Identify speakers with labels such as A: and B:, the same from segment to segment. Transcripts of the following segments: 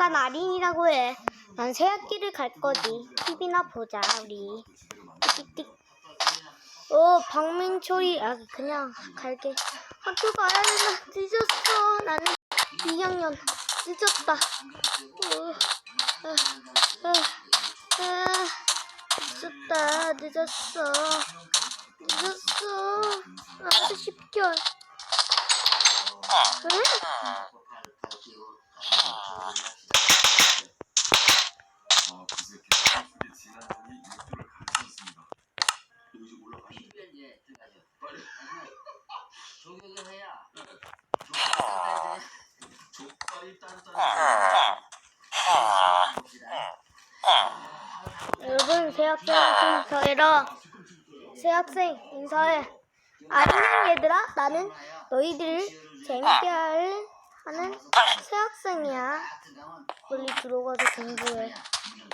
A: 난 아린이라고 해. 난 새학기를 갈 거지. TV나 보자, 우리. 띡띡. 어, 박민철이, 아, 그냥 갈게. 학교 가야 된다. 늦었어. 나는 2학년. 늦었다. 어, 아, 아, 아, 늦었다. 늦었어. 늦었어. 아저씨 비켜. 응?
B: 아, 그새 개수의 지난번이 육두를 가르쳤습니다. 여기서 올라가시
C: 이제.
A: 여러분, 새 학생 인사해라. 새 학생 인사해. 아니면 얘들아, 나는 너희들을 재밌게 할 하는 새 학생이야. 빨리 들어가서 공부해.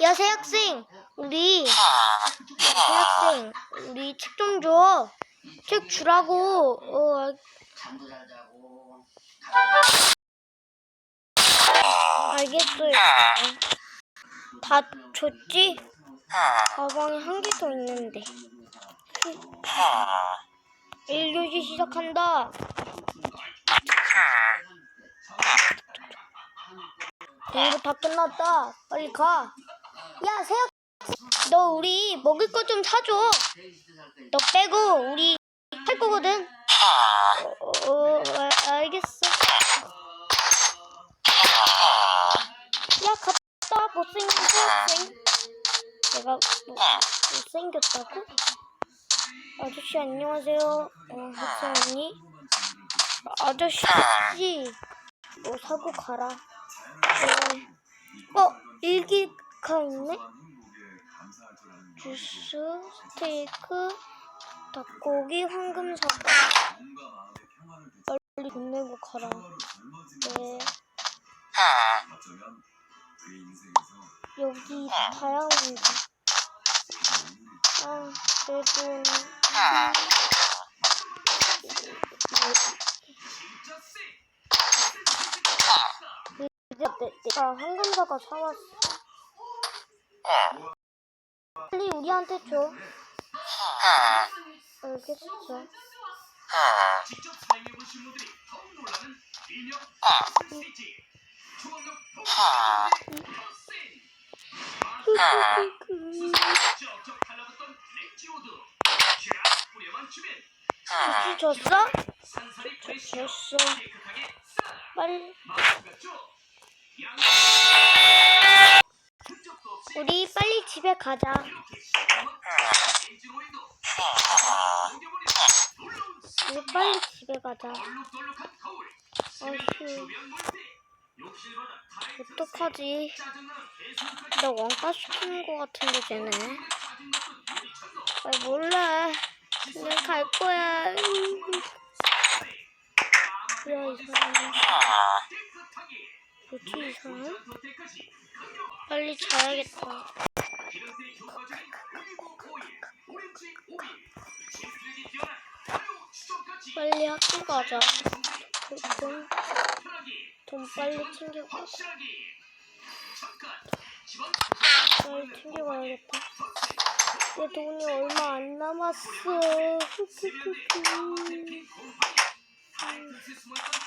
A: 야, 새 학생, 우리 새 학생, 우리 책 좀 줘. 책 주라고. 어, 알겠어요. 다 줬지? 가방에 한 개 더 있는데. 1교시 시작한다. 공부 다 끝났다. 빨리 가. 야, 세혁. 너 우리 먹을 거 좀 사줘. 너 빼고 우리 할 거거든. 어, 어, 아, 알겠어. 야, 갔다. 못생긴 학생. 내가 뭐, 못생겼다고? 아저씨 안녕하세요. 어, 학생 언니. 아저씨, 뭐 사고 가라. 네. 어, 일기가 있네? 주스, 스테이크, 닭고기, 황금 사과. 빨리 돈 내고 가라. 네. 여기 다양한데. 아, 내 돈. 이제 내, 내가 황금사과 사왔어. 빨리 우리한테 줘. 알겠어.
B: 직접 사용해보신 분들이 더욱 놀라는 일명 스테이지 초강력 쩍쩍 달라붙던 렉지오드 쫙 뿌려만 주면
A: 혹시 줬어?
B: 산산이 프레쉬
A: 줬어.
B: 깨끗하게 싹
A: 빨리. 우리 빨리 집에 가자. 우리 빨리 집에 가자. 어휴, 어떡하지?
B: 나
A: 원가 시키는 거 같은데, 쟤네. 아, 몰라. 그냥 갈 거야. 뭐야, 이 사람. 뭐지, 이 사람?
B: 전도태까지 강력한
A: 빨리 자야겠다. 빨리 학교 가자. 돈, 돈 빨리
B: 지방
A: 빨리 챙겨가야겠다. 내 돈이 얼마 안 남았어.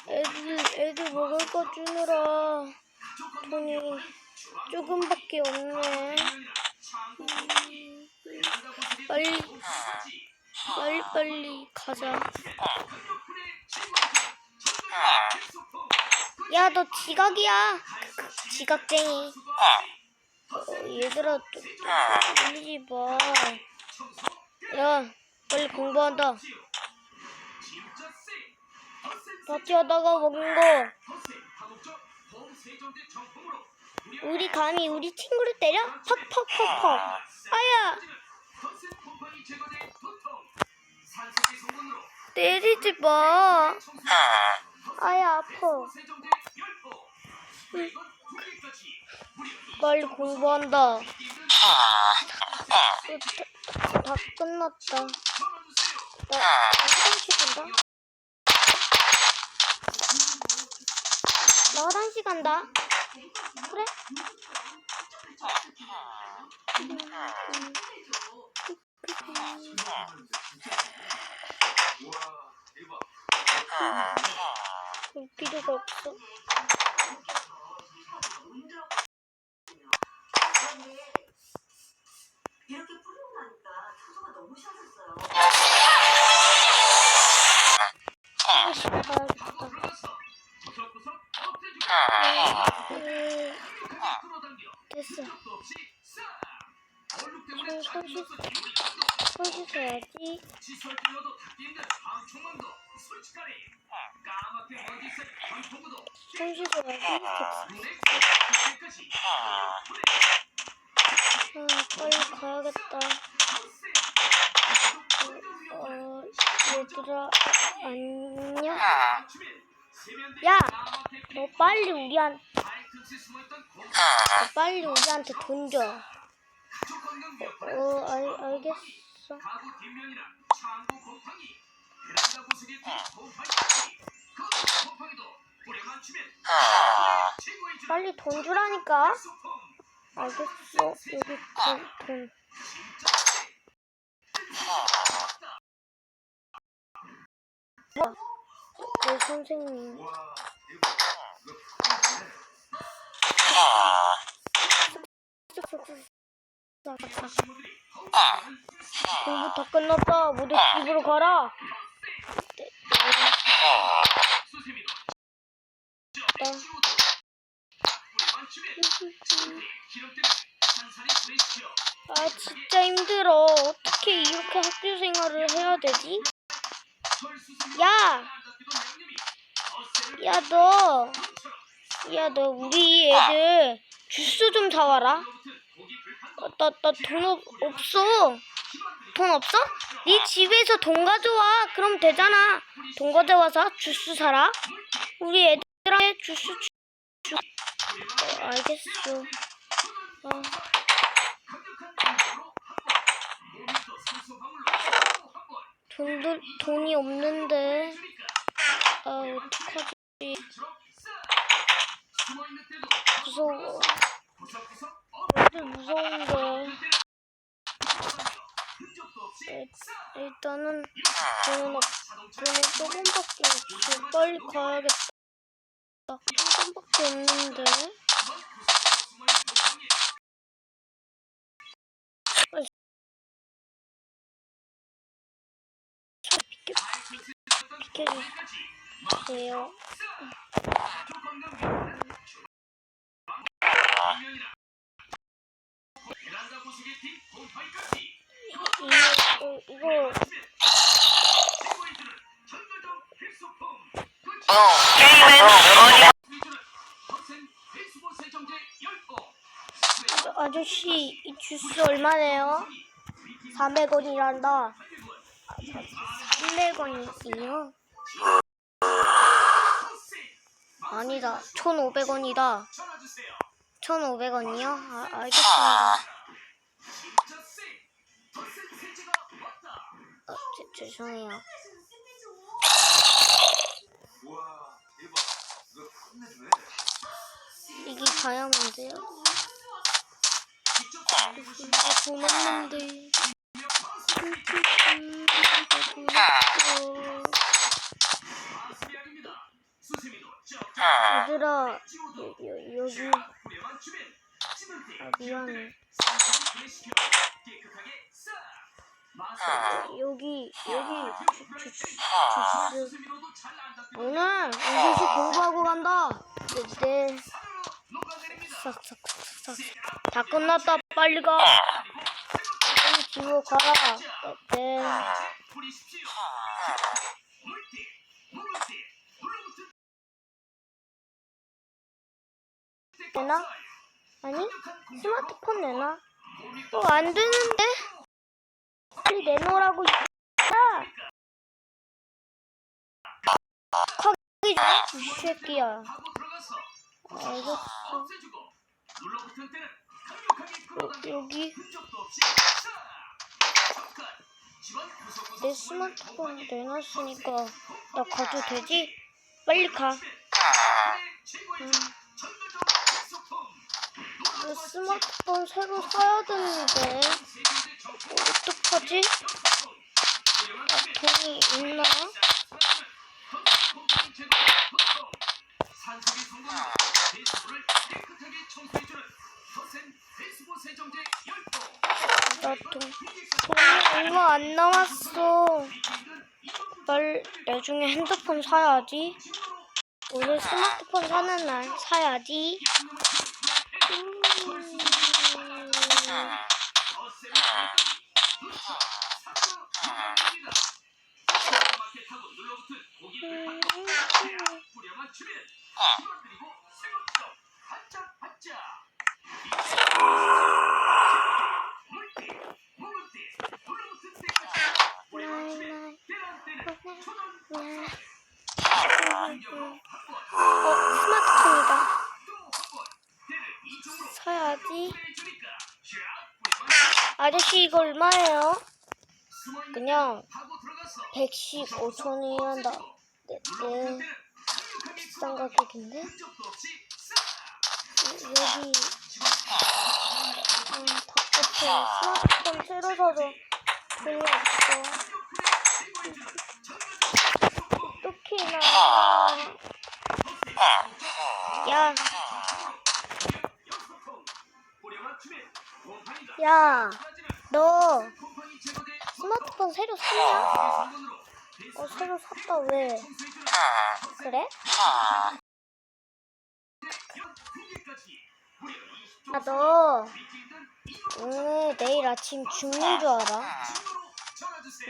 A: 애들, 애들 먹을 거 주느라 돈이 조금밖에 없네. 음, 빨리, 빨리, 빨리 가자. 야, 너 지각이야. 지각쟁이. 어, 얘들아, 울리지 마. 야, 빨리 공부한다. 파티하다가 먹은 거. 우리 감히 우리 친구를 때려? 팍팍팍팍. 아야, 때리지 마. 아야, 아파. 빨리 공부한다. 다, 다 끝났다. 나 화장실 간다. 나 화장실 간다. 그래?
D: 아, 아, 아. 볼
A: 필요가
B: 없어. 네. 까맣게 먼지색 방통구도
A: 손 씻어야지. 됐어.
B: 눈에 끝까지
A: 아, 빨리 가야겠다. 어, 얘들아, 안녕? 야! 너 빨리 우리한, 너 빨리 우리한테 돈 줘. 어, 알, 알겠어.
B: 줄
A: 빨리 돈 주라니까. 알겠어. 여기 돈, 돈. 뭐? 네, 선생님. 공부 다 끝났다. 모두 집으로 가라. 아 진짜 힘들어. 어떻게 이렇게 학교 생활을 해야 되지? 야, 야 너, 야 너 우리 애들 주스 좀 사와라. 나나 돈 없어. 돈 없어? 네 집에서 돈 가져와. 그럼 되잖아. 돈 가져와서 주스 사라. 우리 애들한테 주스 주. 주- 어, 알겠어. 어. 돈도 돈이 없는데. 아 어떡하지? 무서워. 무서운데. 일- 일단은 돈은 없. 돈이 조금밖에 없어. 빨리 가야겠다. 조금밖에 없는데. 비켜주세요. 이거 아저씨 이 주스 얼마네요? 400원이란다. 300원이요? 아니다. 1,500원이다.
B: 전화주세요
A: 1,500원이요? 아, 알겠습니다. 어, 죄, 죄송해요.
E: 이거
A: 이게 다이아몬드요?
B: 수세미도 쩍
A: 얘들아, 여, 여, 여기,
B: 때
A: 아, 미안해.
B: 마스크
A: 여기, 여기, 주, 주스. 오늘 인гл시 공부하고 간다.
B: 녹아내립니다
A: 싹싹싹싹. 다 끝났다. 빨리 가. 빨리 집으로 가라. 네. 되나? 아니? 스마트폰 내놔. 또안 되는데? 빨리 내놓으라고. 야! 거기 좀, 이 새끼야. 알겠어.
B: 끌어당겨
A: 여기 내 스마트폰 내놨으니까 나 가도 되지? 빨리 가.
B: 최고의
A: 음.
B: 전도적 필수품
A: 내 스마트폰 새로 사야 되는데 어떡하지? 나 돈이 있나?
B: 열풍
A: 나도 돈이 얼마 안 남았어. 빨리 나중에 핸드폰 사야지. 오늘 스마트폰 사는 날 사야지.
B: 해주니까 쫙 뿌려만
A: 아저씨 이거 얼마예요? 그냥
B: 하고 들어가서
A: 115,000원이란다. 네, 네. 비싼 가격인데? 여기 음, 바깥에 스마트폰 사서 돈이 없어. 어떻게 나? 야, 야, 너 스마트폰 새로 샀냐? 어, 새로 샀다 왜? 그래? 야, 너 오늘 내일 아침 죽는 줄 알아?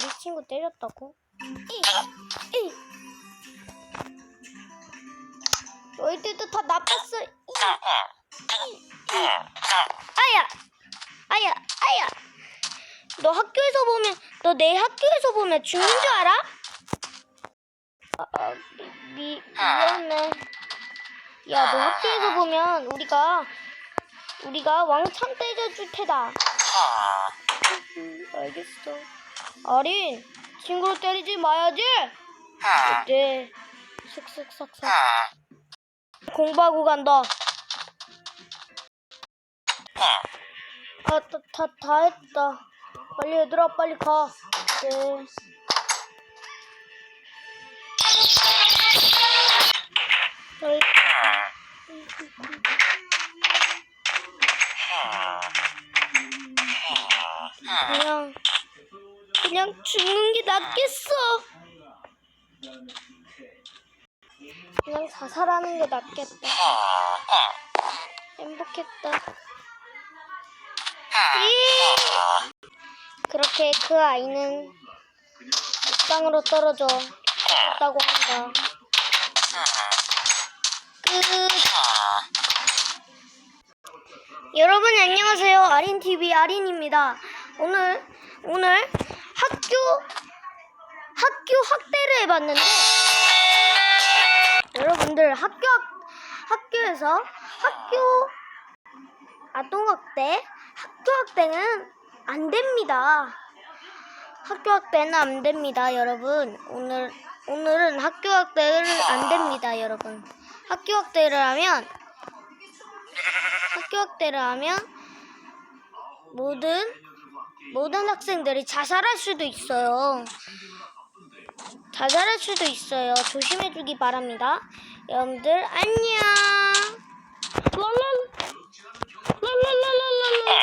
A: 우리 친구 때렸다고? 이, 이. 너희들도 다 나빴어. 이, 이, 이. 아야, 아야, 아야. 너 학교에서 보면, 너 내일 학교에서 보면 죽는 줄 알아? 아, 아, 미, 미, 미안해. 야, 너 학교에서 보면 우리가, 우리가 왕창 때려줄 테다. 음, 알겠어. 아린, 친구를 때리지 마야지. 네. 슥슥삭삭. 공부하고 간다. 아, 다, 다, 다 했다. 빨리 얘들아, 빨리 가. 네. 그냥 그냥 죽는 게 낫겠어. 그냥 자살하는 게 낫겠다. 행복했다. 이! 그렇게 그 아이는 땅으로 떨어져 죽었다고 한다. 끝. 여러분 안녕하세요. 아린 TV 아린입니다. 오늘 오늘 학교 학교 학대를 해봤는데 여러분들 학교 학교에서 학교 아동학대 학교 학대는 안 됩니다. 학교 학대는 안 됩니다, 여러분. 오늘 오늘은 학교 학대를 안 됩니다, 여러분. 학교 학대를 하면 학교 학대를 하면 모든 모든 학생들이 자살할 수도 있어요. 자살할 수도 있어요. 조심해 주기 바랍니다. 여러분들 안녕. 랄랄. 랄랄랄랄랄.